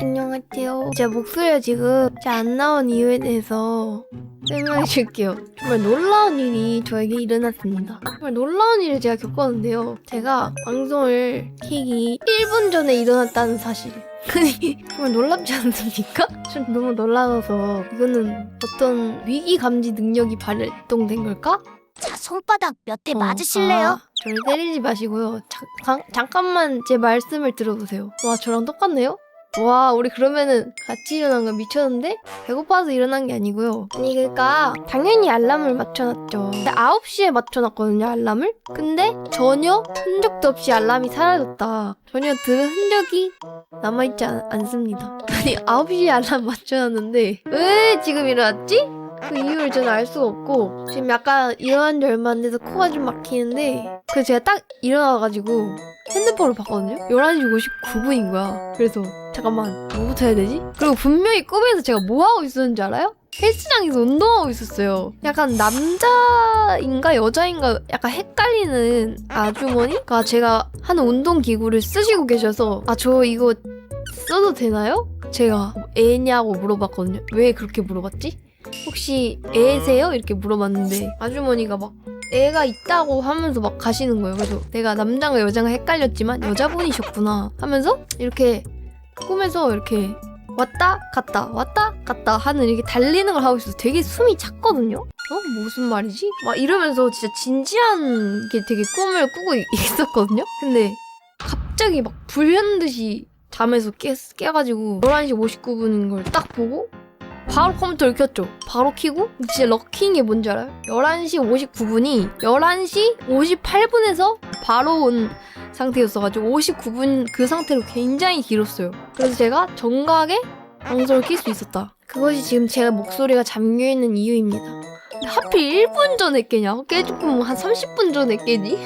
안녕하세요. 제 목소리가 지금 잘 안 나온 이유에 대해서 설명해 줄게요. 정말 놀라운 일이 저에게 일어났습니다. 정말 놀라운 일을 제가 겪었는데요. 제가 방송을 키기 1분 전에 일어났다는 사실. 아니, 정말 놀랍지 않습니까? 전 너무 놀라워서 이거는 어떤 위기 감지 능력이 발동된 걸까? 자, 손바닥 몇대 어, 맞으실래요? 아, 저를 때리지 마시고요. 잠깐, 잠깐만 제 말씀을 들어보세요. 와, 저랑 똑같네요? 와, 우리 그러면은 같이 일어난 거 미쳤는데? 배고파서 일어난 게 아니고요. 아니, 그니까, 당연히 알람을 맞춰놨죠. 9시에 맞춰놨거든요, 알람을? 근데 전혀 흔적도 없이 알람이 사라졌다. 전혀 들은 흔적이 남아있지 않, 않습니다. 아니, 9시에 알람 맞춰놨는데, 왜 지금 일어났지? 그 이유를 저는 알 수가 없고 지금 약간 일어난 지 얼마 안 돼서 코가 좀 막히는데 그 제가 딱 일어나가지고 핸드폰을 봤거든요 11시 59분인 거야 그래서 잠깐만 뭐부터 해야 되지? 그리고 분명히 꿈에서 제가 뭐 하고 있었는지 알아요? 헬스장에서 운동하고 있었어요 약간 남자인가 여자인가 약간 헷갈리는 아주머니가 제가 하는 운동 기구를 쓰시고 계셔서 아 저 이거 써도 되나요? 제가 애냐고 물어봤거든요 왜 그렇게 물어봤지? 혹시 애세요? 이렇게 물어봤는데 아주머니가 막 애가 있다고 하면서 막 가시는 거예요. 그래서 내가 남자가 여자가 헷갈렸지만 여자분이셨구나 하면서 이렇게 꿈에서 이렇게 왔다 갔다 왔다 갔다 하는 이렇게 달리는 걸 하고 있어서 되게 숨이 찼거든요. 어 무슨 말이지? 막 이러면서 진짜 진지한 게 되게 꿈을 꾸고 있- 있었거든요. 근데 갑자기 막 불현 듯이 잠에서 깨, 깨가지고 11시 59분인 걸 딱 보고 바로 컴퓨터를 켰죠. 바로 켜고 진짜 게 뭔지 알아요? 11시 59분이 11시 58분에서 바로 온 상태였어가지고 59분 그 상태로 굉장히 길었어요. 그래서 제가 정각에 방송을 킬 수 있었다. 그것이 지금 제 목소리가 잠겨있는 이유입니다. 하필 1분 전에 깨냐? 깨줄 거면 한 30분 전에 깨지?